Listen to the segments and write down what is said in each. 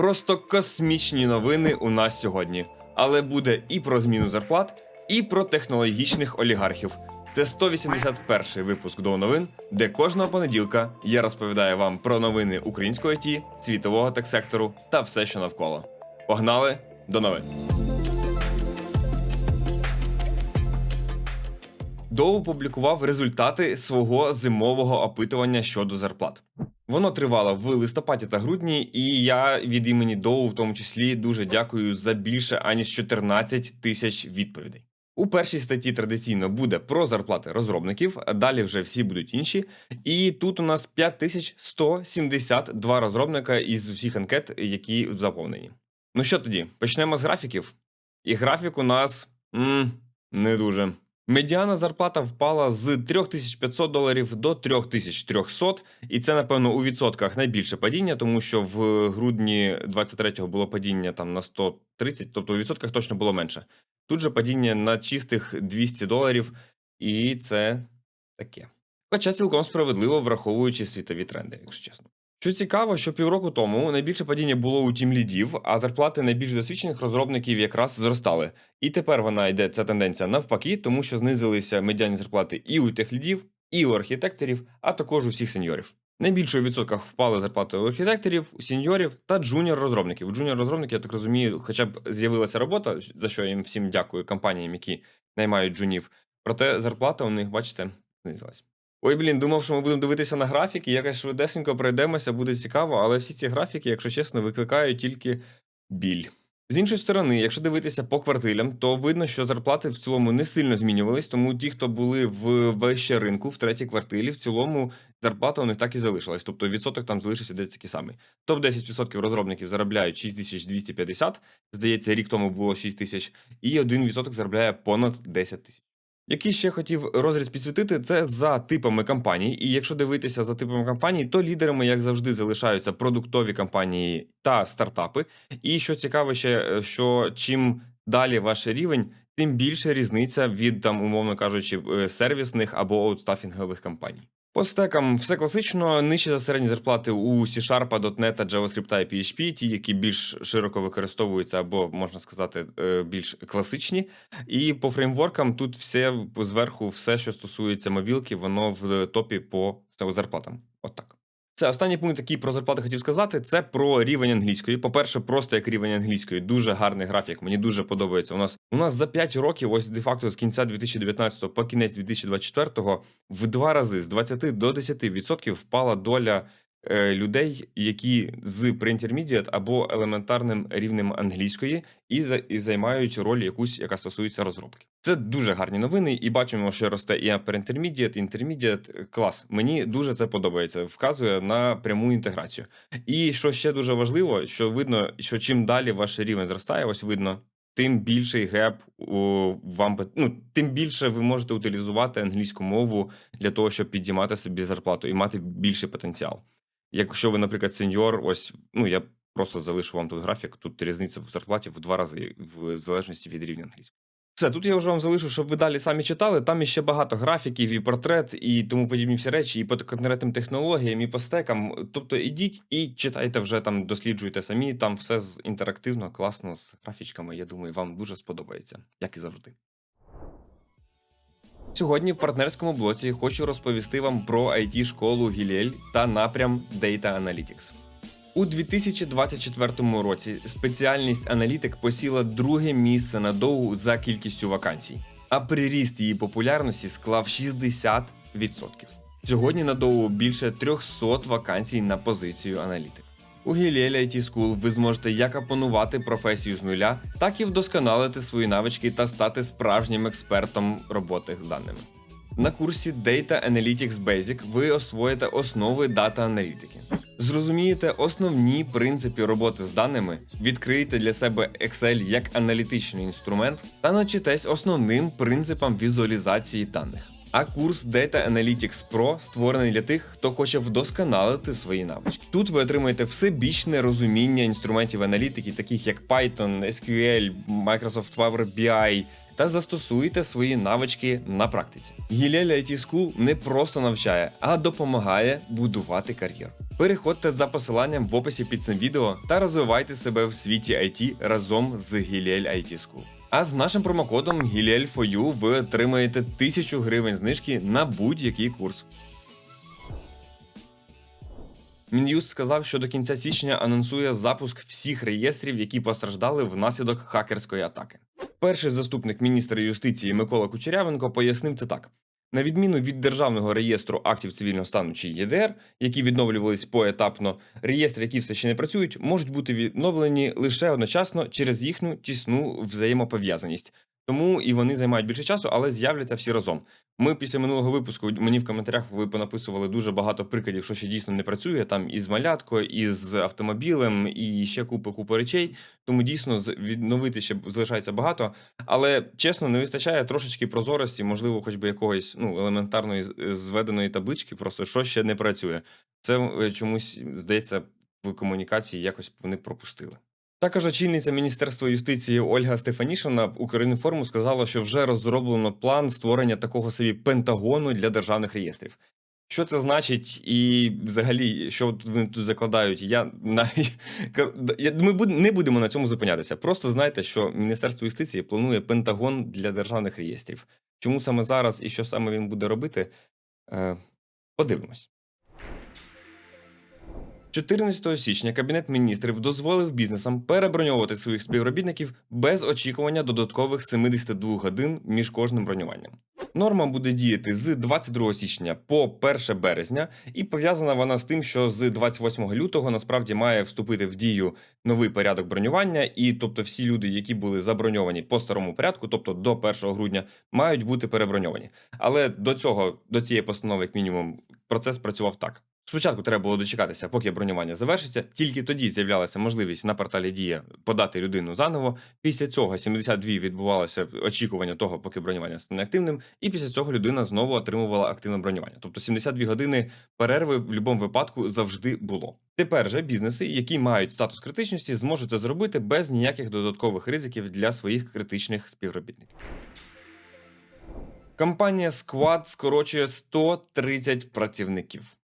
Просто космічні новини у нас сьогодні. Але буде і про зміну зарплат, і про технологічних олігархів. Це 181 випуск до новин, де кожного понеділка я розповідаю вам про новини української ІТ, світового тек-сектору та все, що навколо. Погнали до новин. Доу опублікував результати свого зимового опитування щодо зарплат. Воно тривало в листопаді та грудні, і я від імені Доу, в тому числі, дуже дякую за більше аніж 14 тисяч відповідей. У першій статті традиційно буде про зарплати розробників, далі вже всі будуть інші. І тут у нас 5172 розробника із всіх анкет, які заповнені. Ну що тоді, почнемо з графіків. І графік у нас м, не дуже. Медіана зарплата впала з 3500 доларів до 3300, і це, напевно, у відсотках найбільше падіння, тому що в грудні 23-го було падіння там на 130, тобто у відсотках точно було менше. Тут же падіння на чистих 200 доларів, і це таке. Хоча цілком справедливо враховуючи світові тренди, якщо чесно. Що цікаво, що півроку тому найбільше падіння було у тім лідів, а зарплати найбільш досвідчених розробників якраз зростали. І тепер вона йде ця тенденція навпаки, тому що знизилися медіані зарплати і у техлідів, і у архітекторів, а також у всіх сеньорів. Найбільше у відсотках впали зарплати у архітекторів, у сеньорів та джуніор розробників. У джуніор розробників, я так розумію, хоча б з'явилася робота, за що їм всім дякую компаніям, які наймають джунів. Проте зарплата у них, бачите, знизилась. Ой, блін, думав, що ми будемо дивитися на графіки, якось швидесенько пройдемося, буде цікаво, але всі ці графіки, якщо чесно, викликають тільки біль. З іншої сторони, якщо дивитися по квартилям, то видно, що зарплати в цілому не сильно змінювались, тому ті, хто були в вище ринку в третій квартирі, в цілому зарплата у них так і залишилась. Тобто відсоток там залишився десь такий самий. Топ 10% розробників заробляють 6250, здається, рік тому було 6 тисяч, і 1% заробляє понад 10 тисяч. Який ще хотів розріз підсвітити, це за типами компаній. І якщо дивитися за типами компаній, то лідерами, як завжди, залишаються продуктові компанії та стартапи. І що цікаво, ще е, що чим далі ваш рівень, тим більше різниця від там, умовно кажучи, е, сервісних або аутстафінгових компаній. По стекам все класично, нижче за середні зарплати у C-Sharp, .NET, JavaScript і PHP, ті, які більш широко використовуються, або можна сказати, е, більш класичні. І по фреймворкам тут все зверху, все, що стосується мобілки, воно в топі по зарплатам. От. Це останній пункт, який про зарплати хотів сказати, це про рівень англійської. По-перше, просто як рівень англійської, дуже гарний графік. Мені дуже подобається. У нас у нас за 5 років, ось де-факто з кінця 2019 по кінець 2024 в два рази з 20 до 10% впала доля людей, які з pre-intermediate або елементарним рівнем англійської, і, і займають роль якусь, яка стосується розробки. Це дуже гарні новини, і бачимо, що росте і pre-intermediate, і intermediate. Клас. Мені дуже це подобається. Вказує на пряму інтеграцію. І що ще дуже важливо, що видно, що чим далі ваш рівень зростає, ось видно. Тим більший геп у вам ну, тим більше ви можете утилізувати англійську мову для того, щоб підіймати собі зарплату і мати більший потенціал. Якщо ви, наприклад, сеньор, ось ну я просто залишу вам тут графік. Тут різниця в зарплаті в два рази, в залежності від рівня англійської. Все, тут я вже вам залишу, щоб ви далі самі читали. Там іще багато графіків, і портрет, і тому подібні всі речі, і по конкретним технологіям, і по стекам. Тобто ідіть і читайте вже там, досліджуйте самі. Там все інтерактивно, класно, з графічками. Я думаю, вам дуже сподобається, як і завжди. Сьогодні в партнерському блоці хочу розповісти вам про it школу Гілєль та напрям Data Analytics. У 2024 році спеціальність аналітик посіла друге місце на доу за кількістю вакансій, а приріст її популярності склав 60%. Сьогодні на доу більше 300 вакансій на позицію аналітик. У Гілєль IT School ви зможете як опанувати професію з нуля, так і вдосконалити свої навички та стати справжнім експертом роботи з даними. На курсі Data Analytics Basic ви освоїте основи дата аналітики. Зрозумієте основні принципи роботи з даними, відкриєте для себе Excel як аналітичний інструмент та навчитесь основним принципам візуалізації даних. А курс Data Analytics Pro створений для тих, хто хоче вдосконалити свої навички. Тут ви отримаєте всебічне розуміння інструментів аналітики, таких як Python, SQL, Microsoft Power BI та застосуєте свої навички на практиці. Гілель IT School не просто навчає, а допомагає будувати кар'єру. Переходьте за посиланням в описі під цим відео та розвивайте себе в світі IT разом з Гілель IT School. А з нашим промокодом GILEL4U ви отримаєте 1000 гривень знижки на будь-який курс. Мін'юст сказав, що до кінця січня анонсує запуск всіх реєстрів, які постраждали внаслідок хакерської атаки. Перший заступник міністра юстиції Микола Кучерявенко пояснив це так: на відміну від державного реєстру актів цивільного стану чи ЄДР, які відновлювались поетапно, реєстри, які все ще не працюють, можуть бути відновлені лише одночасно через їхню тісну взаємопов'язаність. Тому і вони займають більше часу, але з'являться всі разом. Ми після минулого випуску мені в коментарях ви понаписували дуже багато прикладів, що ще дійсно не працює. Там із маляткою, із автомобілем, і ще купи купи речей. Тому дійсно відновити ще залишається багато. Але чесно, не вистачає трошечки прозорості, можливо, хоч би якогось ну елементарної зведеної таблички, просто що ще не працює. Це е, чомусь здається в комунікації якось вони пропустили. Також очільниця Міністерства юстиції Ольга Стефанішина в Укрінформу сказала, що вже розроблено план створення такого собі пентагону для державних реєстрів. Що це значить, і взагалі, що вони тут закладають? Я навіть ми не будемо на цьому зупинятися. Просто знайте, що Міністерство юстиції планує пентагон для державних реєстрів. Чому саме зараз і що саме він буде робити? Е, подивимось. 14 січня Кабінет міністрів дозволив бізнесам переброньовувати своїх співробітників без очікування додаткових 72 годин між кожним бронюванням. Норма буде діяти з 22 січня по 1 березня, і пов'язана вона з тим, що з 28 лютого насправді має вступити в дію новий порядок бронювання, і тобто всі люди, які були заброньовані по старому порядку, тобто до 1 грудня, мають бути переброньовані. Але до цього, до цієї постанови, як мінімум, процес працював так. Спочатку треба було дочекатися, поки бронювання завершиться. Тільки тоді з'являлася можливість на порталі Дія подати людину заново. Після цього 72 відбувалося очікування того, поки бронювання стане активним, і після цього людина знову отримувала активне бронювання. Тобто 72 години перерви в будь-якому випадку завжди було. Тепер же бізнеси, які мають статус критичності, зможуть це зробити без ніяких додаткових ризиків для своїх критичних співробітників. Компанія Squad скорочує 130 працівників.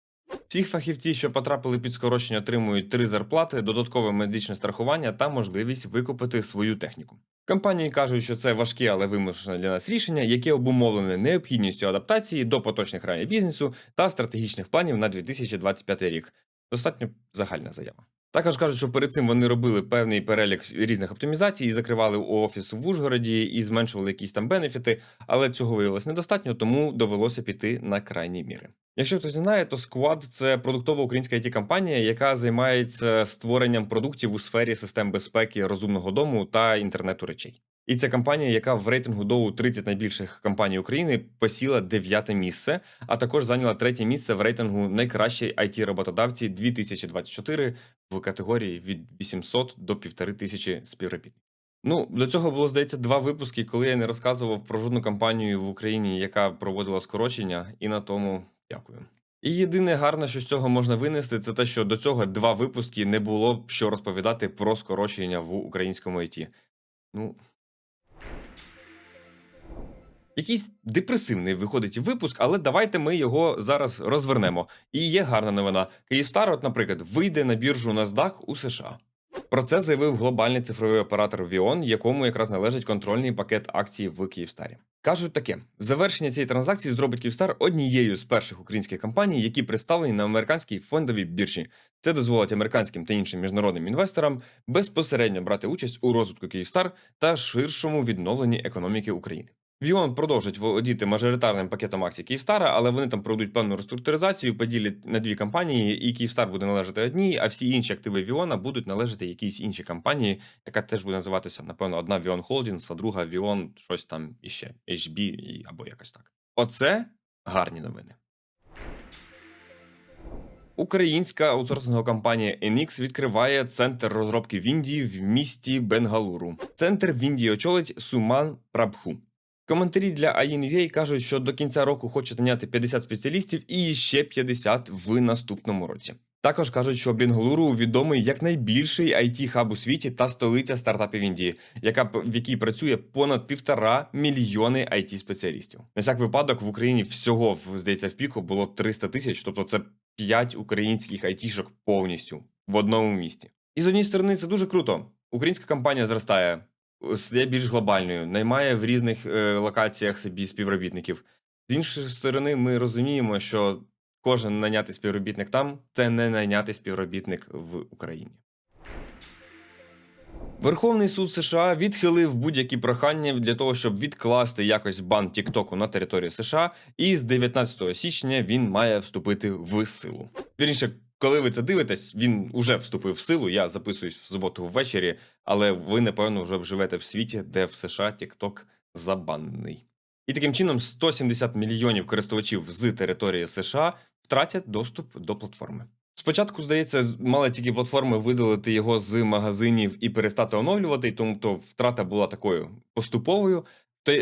Всіх фахівці, що потрапили під скорочення, отримують три зарплати, додаткове медичне страхування та можливість викупити свою техніку. Компанії кажуть, що це важке, але вимушене для нас рішення, яке обумовлене необхідністю адаптації до поточних реалій бізнесу та стратегічних планів на 2025 рік. Достатньо загальна заява. Також кажуть, що перед цим вони робили певний перелік різних оптимізацій і закривали офіс в Ужгороді і зменшували якісь там бенефіти, але цього виявилось недостатньо, тому довелося піти на крайні міри. Якщо хтось не знає, то Squad – це продуктова українська it компанія яка займається створенням продуктів у сфері систем безпеки розумного дому та інтернету речей. І це компанія, яка в рейтингу Доу 30 найбільших компаній України посіла дев'яте місце, а також зайняла третє місце в рейтингу найкращі it роботодавці 2024 в категорії від 800 до 1500 співробітників. Ну, до цього було здається два випуски, коли я не розказував про жодну компанію в Україні, яка проводила скорочення, і на тому дякую. І єдине гарне, що з цього можна винести, це те, що до цього два випуски не було що розповідати про скорочення в українському ІТ. Ну. Якийсь депресивний виходить випуск, але давайте ми його зараз розвернемо. І є гарна новина. Київстар, от, наприклад, вийде на біржу NASDAQ у США. Про це заявив глобальний цифровий оператор Віон, якому якраз належить контрольний пакет акцій в Київстарі. Кажуть таке: завершення цієї транзакції зробить Київстар однією з перших українських компаній, які представлені на американській фондовій біржі. Це дозволить американським та іншим міжнародним інвесторам безпосередньо брати участь у розвитку Київстар та ширшому відновленні економіки України. Віон продовжить володіти мажоритарним пакетом акцій Київстара, але вони там проведуть певну реструктуризацію, поділять на дві компанії, і Київстар буде належати одній, а всі інші активи Віона будуть належати якійсь іншій компанії, яка теж буде називатися, напевно, одна Віон Холдінгс, а друга Віон щось там іще, HB або якось так. Оце гарні новини. Українська аутсорсингова компанія NX відкриває центр розробки в Індії в місті Бенгалуру. Центр в Індії очолить Суман Прабху. Коментарі для AIN.ua кажуть, що до кінця року хочуть наняти 50 спеціалістів і ще 50 в наступному році. Також кажуть, що Бенгалуру відомий як найбільший it хаб у світі та столиця стартапів Індії, яка в якій працює понад півтора мільйони it спеціалістів. На всяк випадок в Україні всього здається в піку було 300 тисяч, тобто це 5 українських айтішок повністю в одному місті. І з однієї сторони це дуже круто. Українська компанія зростає, стає більш глобальною, наймає в різних е, локаціях собі співробітників. З іншої сторони, ми розуміємо, що кожен найнятий співробітник там це не найнятий співробітник в Україні. Верховний суд США відхилив будь-які прохання для того, щоб відкласти якось бан Тіктоку на території США, і з 19 січня він має вступити в силу. Вірніше, коли ви це дивитесь, він уже вступив в силу. Я записуюсь в суботу ввечері, але ви, напевно, вже живете в світі, де в США Тікток забанений. І таким чином 170 мільйонів користувачів з території США втратять доступ до платформи. Спочатку, здається, мали тільки платформи видалити його з магазинів і перестати оновлювати, тому то втрата була такою поступовою.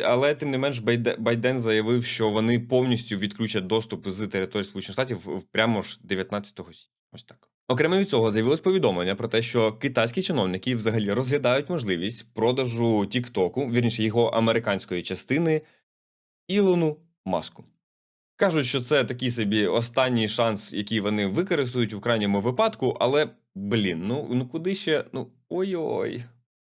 Але тим не менш Байден заявив, що вони повністю відключать доступ з території Сполучених Штатів прямо ж 19 січня. Ось так. Окремо від цього з'явилось повідомлення про те, що китайські чиновники взагалі розглядають можливість продажу Тіктоку, вірніше його американської частини Ілону Маску. Кажуть, що це такий собі останній шанс, який вони використають в крайньому випадку, але блін, ну, ну куди ще? Ну ой-ой.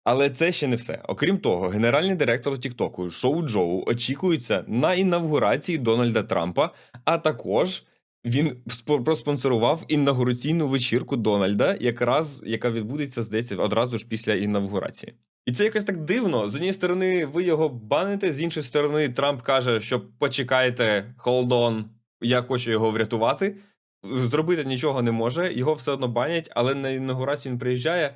Але це ще не все. Окрім того, генеральний директор Тіктоку Шоу Джоу очікується на інавгурації Дональда Трампа, а також він спо- проспонсорував інаугураційну вечірку Дональда, якраз яка відбудеться, здається, одразу ж після інавгурації. І це якось так дивно. З однієї сторони, ви його баните, з іншої сторони, Трамп каже, що почекайте, hold on, я хочу його врятувати. Зробити нічого не може, його все одно банять, але на інаугурацію він приїжджає.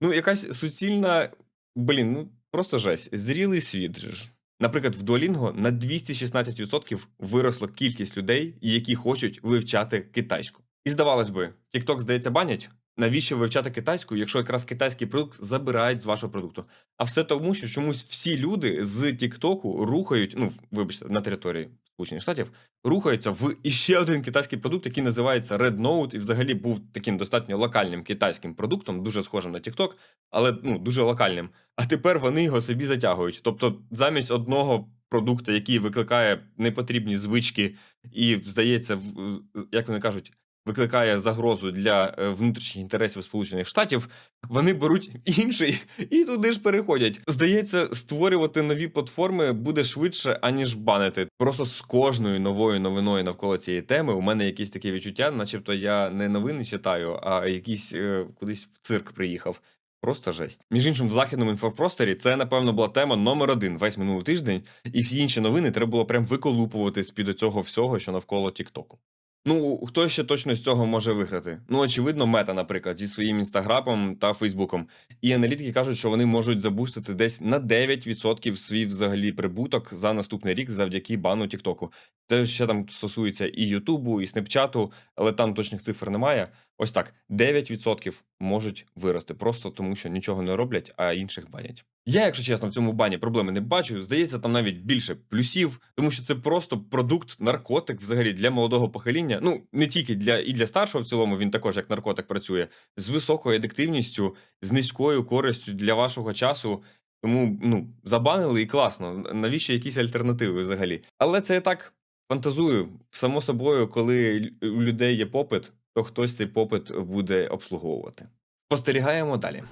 Ну, якась суцільна, блін, ну просто жесть. Зрілий світ ж. Наприклад, в Duolingo на 216% виросла кількість людей, які хочуть вивчати китайську. І здавалось би, TikTok, здається, банять. Навіщо вивчати китайську, якщо якраз китайський продукт забирають з вашого продукту? А все тому, що чомусь всі люди з Тіктоку рухають, ну вибачте, на території Сполучених Штатів, рухаються в іще один китайський продукт, який називається Red Note, і взагалі був таким достатньо локальним китайським продуктом, дуже схожим на TikTok, але ну дуже локальним. А тепер вони його собі затягують. Тобто, замість одного продукту, який викликає непотрібні звички, і здається, як вони кажуть. Викликає загрозу для е, внутрішніх інтересів Сполучених Штатів, вони беруть інший і туди ж переходять. Здається, створювати нові платформи буде швидше, аніж банити. Просто з кожною новою новиною навколо цієї теми у мене якісь таке відчуття, начебто я не новини читаю, а якийсь е, кудись в цирк приїхав. Просто жесть. Між іншим, в західному інфопросторі це, напевно, була тема номер один весь минулий тиждень, і всі інші новини треба було прям виколупувати з під цього всього, що навколо Тіктоку. Ну, хто ще точно з цього може виграти? Ну, очевидно, мета, наприклад, зі своїм інстаграмом та Фейсбуком. І аналітики кажуть, що вони можуть забустити десь на 9% свій взагалі прибуток за наступний рік завдяки бану Тіктоку. Це ще там стосується і Ютубу, і Снепчату, але там точних цифр немає. Ось так: 9% можуть вирости, просто тому що нічого не роблять, а інших банять. Я, якщо чесно, в цьому бані проблеми не бачу. Здається, там навіть більше плюсів, тому що це просто продукт, наркотик взагалі для молодого покоління. Ну не тільки для і для старшого в цілому він також як наркотик працює з високою адиктивністю, з низькою користю для вашого часу. Тому ну забанили і класно. Навіщо якісь альтернативи взагалі? Але це я так фантазую. Само собою, коли у людей є попит, то хтось цей попит буде обслуговувати. Спостерігаємо далі.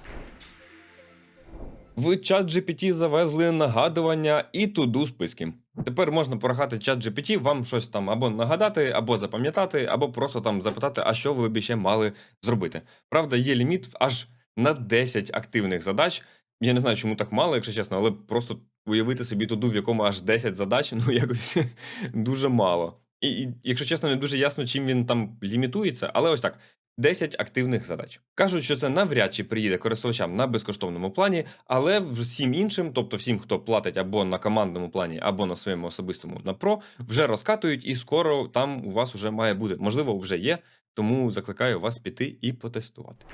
В чат GPT завезли нагадування і туду списки. Тепер можна порахати чат GPT, вам щось там або нагадати, або запам'ятати, або просто там запитати, а що ви б ще мали зробити. Правда, є ліміт аж на 10 активних задач. Я не знаю, чому так мало, якщо чесно, але просто уявити собі туду, в якому аж 10 задач, ну якось дуже мало. І, якщо чесно, не дуже ясно, чим він там лімітується, але ось так. 10 активних задач. Кажуть, що це навряд чи приїде користувачам на безкоштовному плані, але всім іншим, тобто всім, хто платить або на командному плані, або на своєму особистому на про, вже розкатують, і скоро там у вас вже має бути. Можливо, вже є, тому закликаю вас піти і потестувати.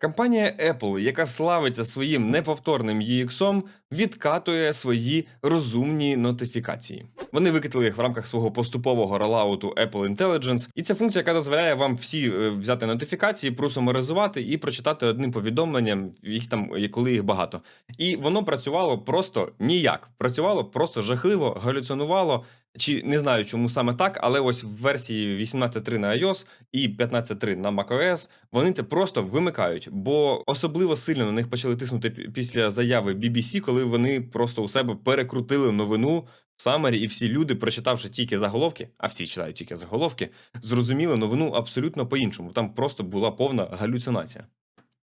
Компанія Apple, яка славиться своїм неповторним UX, відкатує свої розумні нотифікації. Вони викатили їх в рамках свого поступового ролауту Apple Intelligence, і це функція, яка дозволяє вам всі е, взяти нотифікації, просумаризувати і прочитати одним повідомленням, їх там, е, коли їх багато. І воно працювало просто ніяк. Працювало просто жахливо, галюцинувало. Чи не знаю, чому саме так, але ось в версії 18.3 на iOS і 15.3 на macOS вони це просто вимикають, бо особливо сильно на них почали тиснути після заяви BBC, коли вони просто у себе перекрутили новину в Самері, і всі люди, прочитавши тільки заголовки, а всі читають тільки заголовки, зрозуміли новину абсолютно по-іншому. Там просто була повна галюцинація.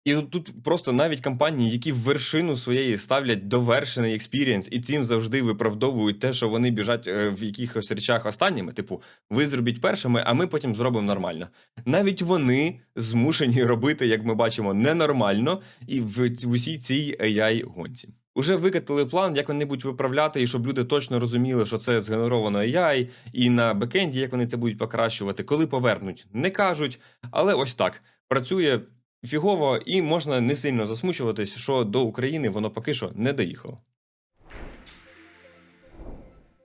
І тут просто навіть компанії, які вершину своєї ставлять довершений експірієнс, і цим завжди виправдовують те, що вони біжать е, в якихось речах останніми, типу, ви зробіть першими, а ми потім зробимо нормально. Навіть вони змушені робити, як ми бачимо, ненормально і в усій цій ai гонці. Уже викатили план, як вони будуть виправляти, і щоб люди точно розуміли, що це згенеровано AI, і на бекенді, як вони це будуть покращувати, коли повернуть, не кажуть. Але ось так працює фігово, і можна не сильно засмучуватись, що до України воно поки що не доїхало.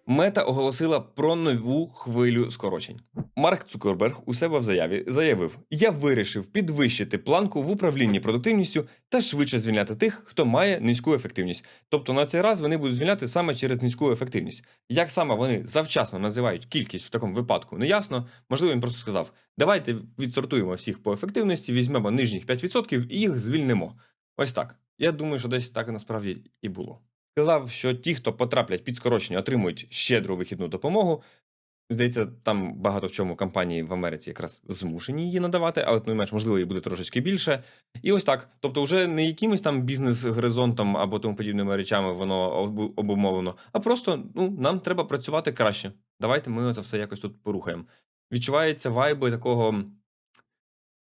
Мета оголосила про нову хвилю скорочень. Марк Цукерберг у себе в заяві заявив: Я вирішив підвищити планку в управлінні продуктивністю та швидше звільняти тих, хто має низьку ефективність. Тобто на цей раз вони будуть звільняти саме через низьку ефективність. Як саме вони завчасно називають кількість в такому випадку, неясно. Можливо, він просто сказав: давайте відсортуємо всіх по ефективності, візьмемо нижніх 5% і їх звільнимо. Ось так. Я думаю, що десь так насправді і було. Сказав, що ті, хто потраплять під скорочення, отримують щедру вихідну допомогу. Здається, там багато в чому компанії в Америці якраз змушені її надавати, але тим не менш, можливо, її буде трошечки більше. І ось так. Тобто, вже не якимось там бізнес-горизонтом або тому подібними речами воно обумовлено, а просто ну, нам треба працювати краще. Давайте ми це все якось тут порухаємо. Відчувається вайби такого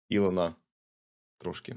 Ілона трошки.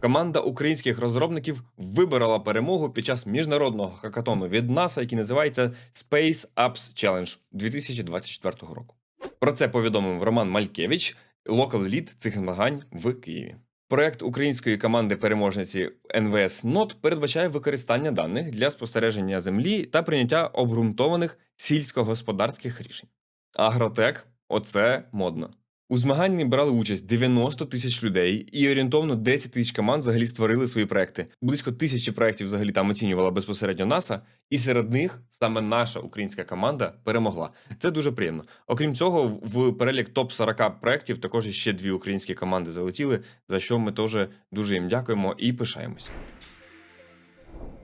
Команда українських розробників виборола перемогу під час міжнародного хакатону від НАСА, який називається Space Apps Challenge 2024 року. Про це повідомив Роман Малькевич, локал лід цих змагань в Києві. Проект української команди переможниці НВС НОТ передбачає використання даних для спостереження землі та прийняття обґрунтованих сільськогосподарських рішень. Агротек оце модно. У змаганні брали участь 90 тисяч людей, і орієнтовно 10 тисяч команд взагалі створили свої проекти. Близько тисячі проєктів взагалі там оцінювала безпосередньо НАСА, і серед них саме наша українська команда перемогла. Це дуже приємно. Окрім цього, в- перелік топ 40 проєктів також ще дві українські команди залетіли, за що ми теж дуже їм дякуємо і пишаємось.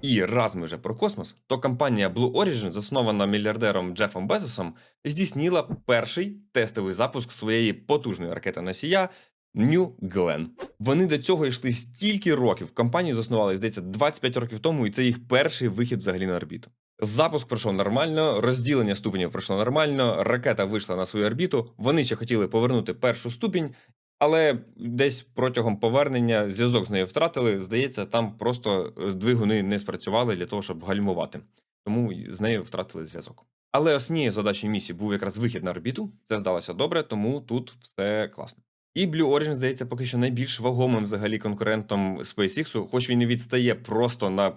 І раз ми вже про космос, то компанія Blue Origin, заснована мільярдером Джефом Безосом, здійснила перший тестовий запуск своєї потужної ракети-носія New Glenn. Вони до цього йшли стільки років. Компанію заснували, здається, 25 років тому, і це їх перший вихід взагалі на орбіту. Запуск пройшов нормально, розділення ступенів пройшло нормально, ракета вийшла на свою орбіту. Вони ще хотіли повернути першу ступінь, але десь протягом повернення зв'язок з нею втратили. Здається, там просто е, двигуни не спрацювали для того, щоб гальмувати. Тому з нею втратили зв'язок. Але основнією задачею місії був якраз вихід на орбіту. Це здалося добре, тому тут все класно. І Blue Origin, здається, поки що найбільш вагомим взагалі конкурентом SpaceX, хоч він і відстає просто на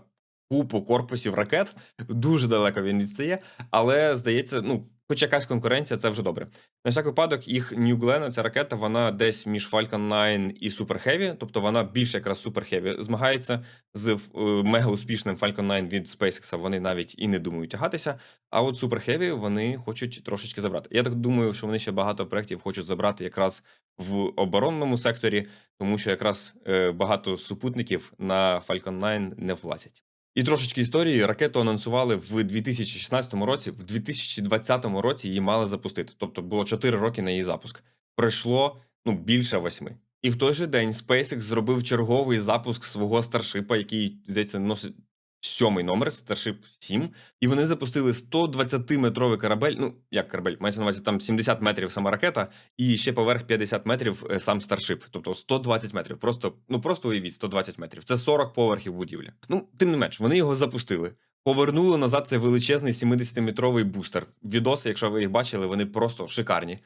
купу корпусів ракет. Дуже далеко він відстає, але здається, ну, хоч якась конкуренція, це вже добре. На всяк випадок, їх New ця ракета, вона десь між Falcon 9 і Super Heavy, тобто вона більше якраз Super Heavy змагається з е, мега успішним Falcon 9 від SpaceX. Вони навіть і не думають тягатися. А от Super Heavy вони хочуть трошечки забрати. Я так думаю, що вони ще багато проєктів хочуть забрати якраз в оборонному секторі, тому що якраз е, багато супутників на Falcon 9 не влазять. І трошечки історії ракету анонсували в 2016 році, в 2020 році її мали запустити. Тобто було 4 роки на її запуск. Пройшло ну більше восьми. І в той же день SpaceX зробив черговий запуск свого старшипа, який здається носить сьомий номер, Starship 7. І вони запустили 120-метровий корабель. Ну як корабель, мається на увазі там 70 метрів сама ракета, і ще поверх 50 метрів е, сам старшип. Тобто 120 метрів. Просто ну просто уявіть 120 метрів. Це 40 поверхів будівлі. Ну тим не менш, вони його запустили. Повернули назад цей величезний 70-метровий бустер. Відоси, якщо ви їх бачили, вони просто шикарні.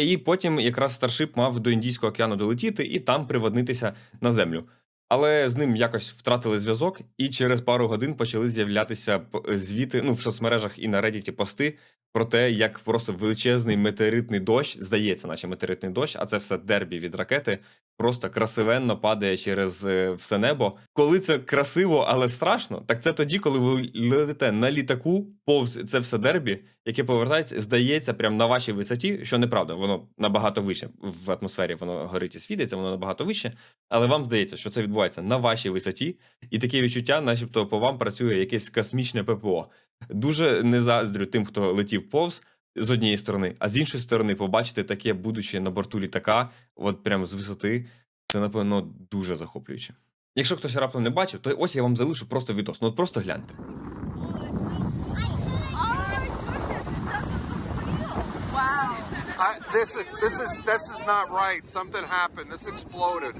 І потім якраз старшип мав до Індійського океану долетіти і там приводнитися на землю. Але з ним якось втратили зв'язок, і через пару годин почали з'являтися п- звіти ну, в соцмережах і на Reddit пости про те, як просто величезний метеоритний дощ, здається, наче метеоритний дощ, а це все дербі від ракети, просто красивенно падає через е, все небо. Коли це красиво, але страшно, так це тоді, коли ви летите на літаку повз це все дербі, яке повертається, здається, прямо на вашій висоті, що неправда, воно набагато вище в атмосфері, воно горить і світиться, воно набагато вище. Але вам здається, що це відбувається на вашій висоті, і таке відчуття, начебто, по вам працює якесь космічне ППО. Дуже не заздрю тим, хто летів повз з однієї сторони, а з іншої сторони, побачити таке, будучи на борту літака, от прямо з висоти, це напевно дуже захоплююче. Якщо хтось раптом не бачив, то ось я вам залишу просто відос. Ну от просто гляньте. Wow. I, this is this is this is not right. Something happened. This exploded.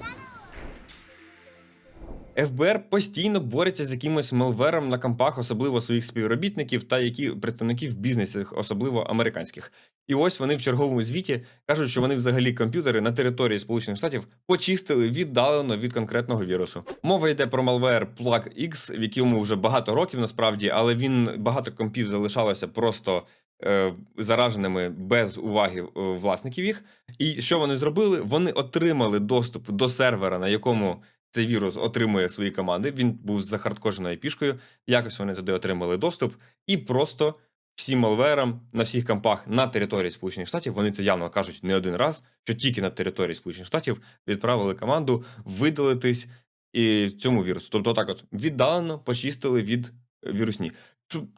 ФБР постійно бореться з якимось малвером на кампах, особливо своїх співробітників та які представників бізнесів, особливо американських. І ось вони в черговому звіті кажуть, що вони взагалі комп'ютери на території Сполучених Штатів почистили віддалено від конкретного вірусу. Мова йде про малвер Plug X, в якому вже багато років насправді, але він багато компів залишалося просто. е, Зараженими без уваги е, власників їх, і що вони зробили? Вони отримали доступ до сервера, на якому цей вірус отримує свої команди. Він був за хардкоженою пішкою. Якось вони туди отримали доступ, і просто всім малверам на всіх кампах на території Сполучених Штатів вони це явно кажуть не один раз, що тільки на території Сполучених Штатів відправили команду видалитись і цьому вірусу. Тобто, так от віддалено почистили від е, вірусні.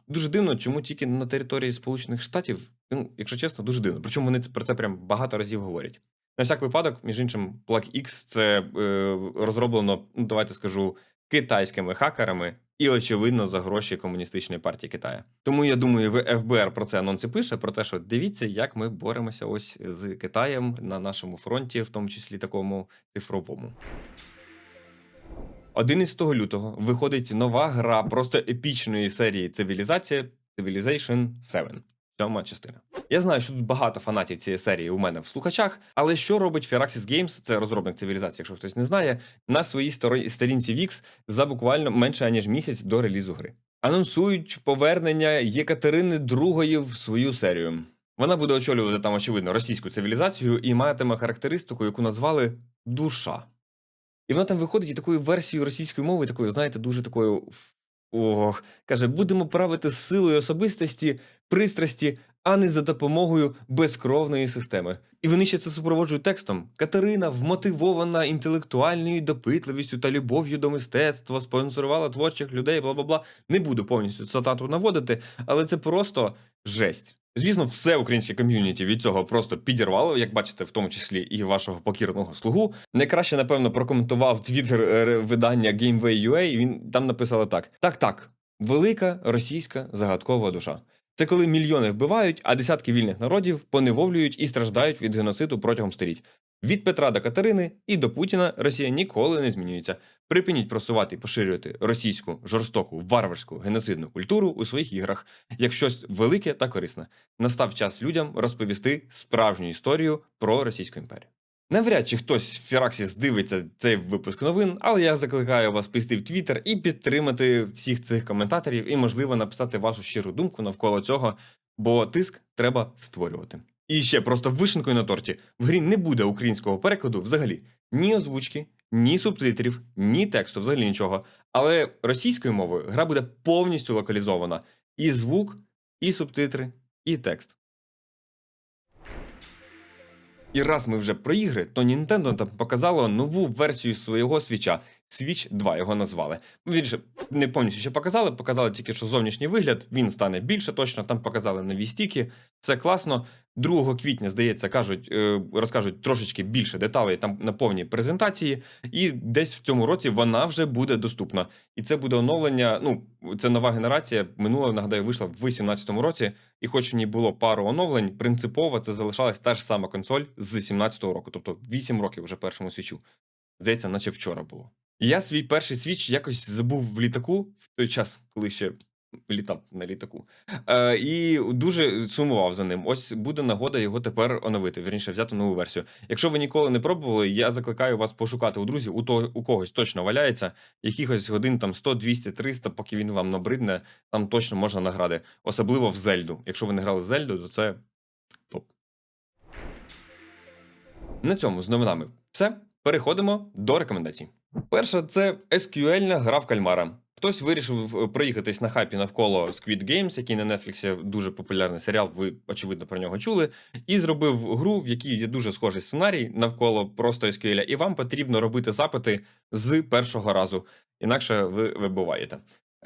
Дуже дивно, чому тільки на території Сполучених Штатів, ну, якщо чесно, дуже дивно. Причому вони про це прям багато разів говорять. На всяк випадок, між іншим, Plug X це е, розроблено, ну давайте скажу, китайськими хакерами і, очевидно, за гроші комуністичної партії Китаю. Тому я думаю, в ФБР про це анонси пише про те, що дивіться, як ми боремося ось з Китаєм на нашому фронті, в тому числі такому цифровому. 11 лютого виходить нова гра просто епічної серії цивілізація Civilization 7. Сьома частина. Я знаю, що тут багато фанатів цієї серії у мене в слухачах, але що робить Firaxis Games, це розробник цивілізації, якщо хтось не знає, на своїй сторінці VIX за буквально менше аніж місяць до релізу гри. Анонсують повернення Єкатерини II в свою серію. Вона буде очолювати там, очевидно, російську цивілізацію і матиме характеристику, яку назвали душа. І вона там виходить і такою версією російської мови, такою, знаєте, дуже такою. Ох, каже, будемо правити силою особистості, пристрасті, а не за допомогою безкровної системи. І вони ще це супроводжують текстом. Катерина, вмотивована інтелектуальною допитливістю та любов'ю до мистецтва, спонсорувала творчих людей, бла бла бла. Не буду повністю цитату наводити, але це просто жесть. Звісно, все українське ком'юніті від цього просто підірвало, як бачите, в тому числі і вашого покірного слугу. Найкраще, напевно, прокоментував твіттер е, видання Gameway.ua, і він там написали так: так, так, велика російська загадкова душа. Це коли мільйони вбивають, а десятки вільних народів поневолюють і страждають від геноциду протягом століть. Від Петра до Катерини і до Путіна Росія ніколи не змінюється. Припиніть просувати і поширювати російську жорстоку варварську геноцидну культуру у своїх іграх як щось велике та корисне. Настав час людям розповісти справжню історію про Російську імперію. Навряд чи хтось в Фіраксіс дивиться цей випуск новин, але я закликаю вас піти в Твіттер і підтримати всіх цих коментаторів, і, можливо, написати вашу щиру думку навколо цього, бо тиск треба створювати. І ще просто вишенкою на торті в грі не буде українського перекладу взагалі ні озвучки, ні субтитрів, ні тексту, взагалі нічого. Але російською мовою гра буде повністю локалізована: і звук, і субтитри, і текст. І раз ми вже про ігри, то Nintendo там показало нову версію свого свіча. Switch 2 його назвали. Ну, Вірніше, не повністю ще показали, показали тільки, що зовнішній вигляд, він стане більше точно, там показали нові стіки, все класно. 2 квітня, здається, кажуть, е, розкажуть трошечки більше деталей там на повній презентації, і десь в цьому році вона вже буде доступна. І це буде оновлення. Ну, це нова генерація. Минула, нагадаю, вийшла в 2018 році, і хоч в ній було пару оновлень, принципово це залишалась та ж сама консоль з 2017 року, тобто 8 років вже першому свічу. Здається, наче вчора було. Я свій перший свіч якось забув в літаку в той час, коли ще літав на літаку. Е, і дуже сумував за ним. Ось буде нагода його тепер оновити, вірніше, взяти нову версію. Якщо ви ніколи не пробували, я закликаю вас пошукати у друзів. У, то, у когось точно валяється, якихось годин там 100, 200, 300, поки він вам набридне, там точно можна награди. Особливо в Зельду. Якщо ви не грали в Зельду, то це топ. На цьому з новинами все. Переходимо до рекомендацій. Перша це SQL гра в кальмара. Хтось вирішив е, проїхатись на хайпі навколо Squid Games, який на Netflix дуже популярний серіал. Ви очевидно про нього чули, і зробив гру, в якій є дуже схожий сценарій навколо просто SQL, і вам потрібно робити запити з першого разу, інакше ви вибуваєте.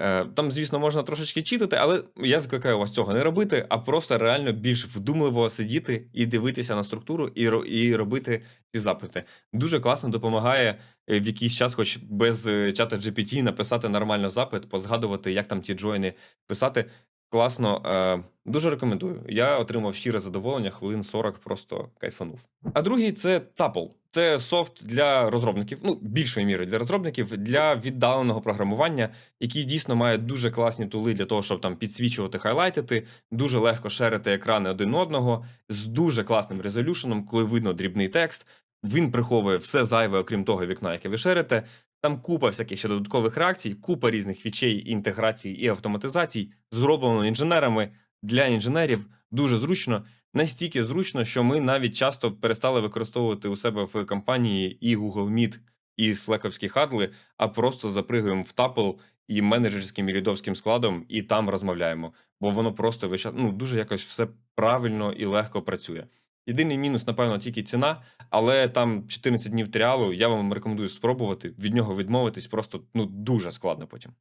Е, Там, звісно, можна трошечки читати, але я закликаю вас цього не робити, а просто реально більш вдумливо сидіти і дивитися на структуру і, і робити ці запити. Дуже класно допомагає е, в якийсь час, хоч без е, чата GPT, написати нормально запит, позгадувати, як там ті джойни писати. Класно, е, дуже рекомендую. Я отримав щире задоволення, хвилин 40 просто кайфанув. А другий це Tuple. Це софт для розробників, ну більшої міри для розробників для віддаленого програмування, який дійсно має дуже класні тули для того, щоб там підсвічувати, хайлайтити, дуже легко шерити екрани один одного з дуже класним резолюшеном, коли видно дрібний текст. Він приховує все зайве, окрім того вікна, яке ви шерите. Там купа всяких ще додаткових реакцій, купа різних фічей, інтеграцій і автоматизацій, зроблено інженерами для інженерів. Дуже зручно, настільки зручно, що ми навіть часто перестали використовувати у себе в компанії і Google Meet, і Slack'овські хадли, а просто запригуємо в Tuple і менеджерським і лідовським складом, і там розмовляємо. Бо воно просто ну, дуже якось все правильно і легко працює. Єдиний мінус, напевно, тільки ціна, але там 14 днів тріалу, я вам рекомендую спробувати. Від нього відмовитись просто ну дуже складно потім.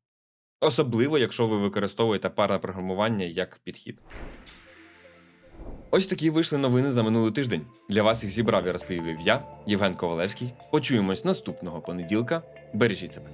Особливо, якщо ви використовуєте парне програмування як підхід. Ось такі вийшли новини за минулий тиждень. Для вас їх зібрав і розповів я, Євген Ковалевський. Почуємось наступного понеділка. Бережіть себе.